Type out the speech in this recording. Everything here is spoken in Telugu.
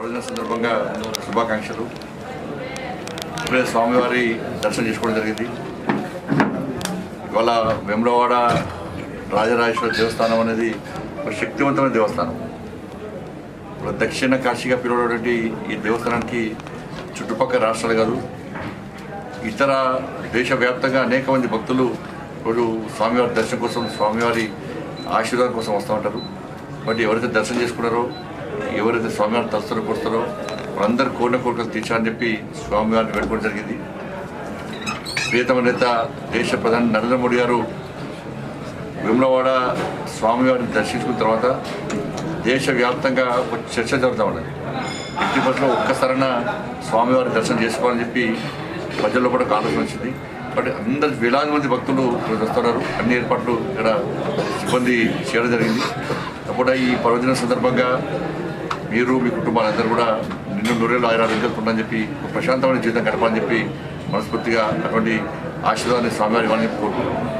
శుభాకాంక్షలు. ఇప్పుడే స్వామివారి దర్శనం చేసుకోవడం జరిగింది. ఇవాళ వెమ్రవాడ రాజరాజేశ్వర దేవస్థానం అనేది ఒక శక్తివంతమైన దేవస్థానం. ఇప్పుడు దక్షిణ కాశీగా పిలువబడేటువంటి ఈ దేవస్థానానికి చుట్టుపక్కల రాష్ట్రాలు కాదు ఇతర దేశవ్యాప్తంగా అనేక మంది భక్తులు ఇప్పుడు స్వామివారి దర్శనం కోసం స్వామివారి ఆశీర్వాదం కోసం వస్తూ ఉంటారు. బట్ ఎవరైతే దర్శనం చేసుకున్నారో ఎవరైతే స్వామివారిని తలుస్తారో కొడతారో వాళ్ళందరూ కోరిన కోరికలు తీర్చాలని చెప్పి స్వామివారిని వేడుకోవడం జరిగింది. ప్రియతమ నేత దేశ ప్రధాని నరేంద్ర మోడీ గారు విమలవాడ స్వామివారిని దర్శించుకున్న తర్వాత దేశవ్యాప్తంగా ఒక చర్చ జరుగుతూ ఉన్నది. ఎట్టి బస్సులో ఒక్కసారైనా స్వామివారి దర్శనం చేసుకోవాలని చెప్పి ప్రజల్లో కూడా ఒక ఆలోచన వచ్చింది. బట్ అందరు వేలాది మంది భక్తులు వస్తున్నారు. అన్ని ఏర్పాట్లు ఇక్కడ సిబ్బంది చేయడం జరిగింది. అప్పుడు ఈ పర్వదిన సందర్భంగా మీరు మీ కుటుంబాలందరూ కూడా నిన్ను నూరేళ్ళు ఆయురాలు ఉందని చెప్పి ఒక ప్రశాంతమైన జీవితం గడపాలని చెప్పి మనస్ఫూర్తిగా అటువంటి ఆశీర్వాదాన్ని స్వామివారి ఇవ్వాలని చెప్పి కోరుకుంటున్నాను